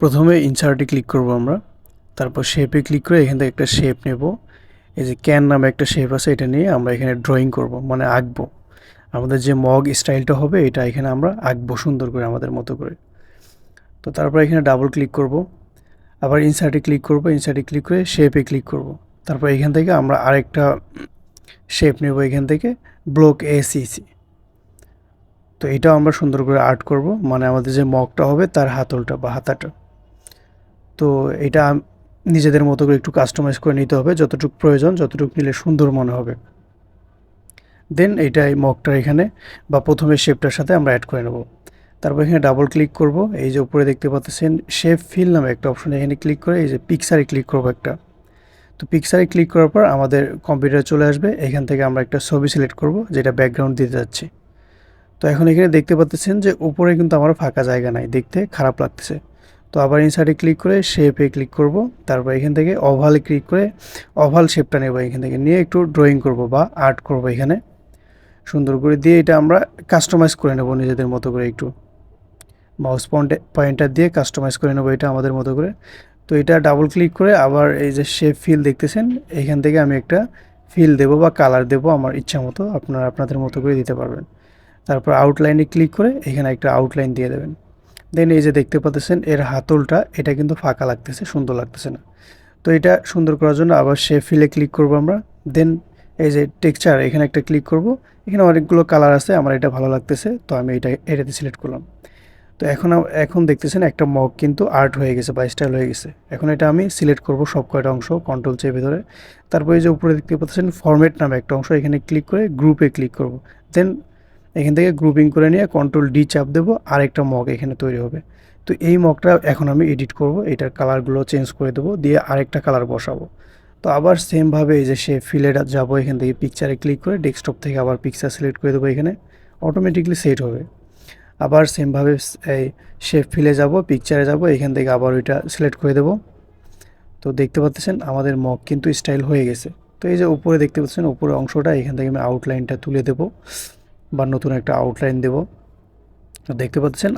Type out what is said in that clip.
প্রথমে ইনসার্টে ক্লিক করব আমরা। তারপর শেপে ক্লিক করে এখান থেকে একটা শেপ নেব। এই যে ক্যান নামে একটা শেপ আছে, এটা নিয়ে আমরা এখানে ড্রয়িং করব মানে আঁকবো। আমাদের যে মগ স্টাইলটা হবে, এটা এখানে আমরা আঁকবো সুন্দর করে আমাদের মতো করে। তো তারপর এখানে ডাবল ক্লিক করব। আবার ইনসার্টে ক্লিক করব ইনসার্টে ক্লিক করে শেপে ক্লিক করব। তারপর এখান থেকে আমরা আরেকটা শেপ নেব এখান থেকে ব্লক এসিসি তো এটাও আমরা সুন্দর করে আর্ট করব মানে আমাদের যে মগটা হবে, তার হাতলটা বা হাতাটা। তো এটা নিজেদের মতো করে একটু কাস্টমাইজ করে নিতে হবে, যতটুকু প্রয়োজন, যতটুকু নিলে সুন্দর মনে হবে। দেন এইটা এই মগটার এখানে, বা প্রথমে শেপটার সাথে আমরা অ্যাড করে নেব। তারপর এখানে ডাবল ক্লিক করব, এই যে উপরে দেখতে পাচ্ছেন শেপ ফিল নামে একটা অপশন এখানে ক্লিক করে, এই যে পিকচারে ক্লিক করব একটা। তো পিকচারে ক্লিক করার পর আমাদের কম্পিউটারে চলে আসবে, এখান থেকে আমরা একটা ছবি সিলেক্ট করব, যেটা ব্যাকগ্রাউন্ড দিতে যাচ্ছি। তো এখন এখানে দেখতে পাচ্ছেন যে উপরে কিন্তু আমার ফাঁকা জায়গা নাই, দেখতে খারাপ লাগতেছে। তো আবার ইনসাইডে ক্লিক করে শেপে ক্লিক করব। তারপর এখান থেকে ওভালে ক্লিক করে ওভাল শেপটা নেব এখান থেকে। নিয়ে একটু ড্রয়িং করব বা আর্ট করব এখানে। সুন্দর করে দিয়ে এটা আমরা কাস্টমাইজ করে নেব নিজেদের মতো করে একটু। মাউস পয়েন্টে পয়েন্টার দিয়ে কাস্টমাইজ করে নেব এটা আমাদের মতো করে। তো এটা ডাবল ক্লিক করে আবার এই যে শেপ ফিল দেখতেছেন, এখান থেকে আমি একটা ফিল দেব বা কালার দেব আমার ইচ্ছা মতো। আপনারা আপনাদের মতো করে দিতে পারবেন। তারপর আউটলাইনে ক্লিক করে এখানে একটা আউটলাইন দিয়ে দেবেন। দেন এই যে দেখতে পাচ্ছেন এর হাতলটা, এটা কিন্তু ফাঁকা লাগতেছে, সুন্দর লাগতেছে না। তো এটা সুন্দর করার জন্য আবার শেপ ফিলে ক্লিক করব আমরা। দেন এই যে টেক্সচার এখানে একটা ক্লিক করব। এখানে অনেকগুলো কালার আছে, আমার এটা ভালো লাগতেছে, তো আমি এটা, এটাতে সিলেক্ট করলাম। তো এখন এখন দেখতেছেন একটা মগ কিন্তু আর্ট হয়ে গেছে বা স্টাইল হয়ে গেছে। এখন এটা আমি সিলেক্ট করব সব কয়টা অংশ কন্ট্রোল চেপে ধরে তারপরে এই যে উপরে দেখতে পাচ্ছেন ফরম্যাট নামে একটা অংশ, এখানে ক্লিক করে গ্রুপে ক্লিক করব। দেন এখান থেকে গ্রুপিং করে নিয়ে কন্ট্রোল ডি চাপ দেবো, আরেকটা মগ এখানে তৈরি হবে। তো এই মগটা এখন আমি এডিট করব, এটার কালারগুলো চেঞ্জ করে দেবো, দিয়ে আরেকটা কালার বসাবো। তো আবার সেমভাবে এই যে সে ফিলে যাব এখান থেকে পিকচারে ক্লিক করে ডেস্কটপ থেকে আবার পিকচার সিলেক্ট করে দেবো এখানে অটোমেটিকলি সেট হবে। আবার সেমভাবে এই শেপ ফিলে যাব পিকচারে যাব, এখান থেকে আবার ওইটা সিলেক্ট করে দেব। তো দেখতে পাচ্ছেন আমাদের মগ কিন্তু স্টাইল হয়ে গেছে। তো এই যে উপরে দেখতে পাচ্ছেন উপরে অংশটা এখান থেকে আমি আউটলাইনটা তুলে দেব। বা নতুন একটা আউটলাইন দেব। দেখতে পাচ্ছেন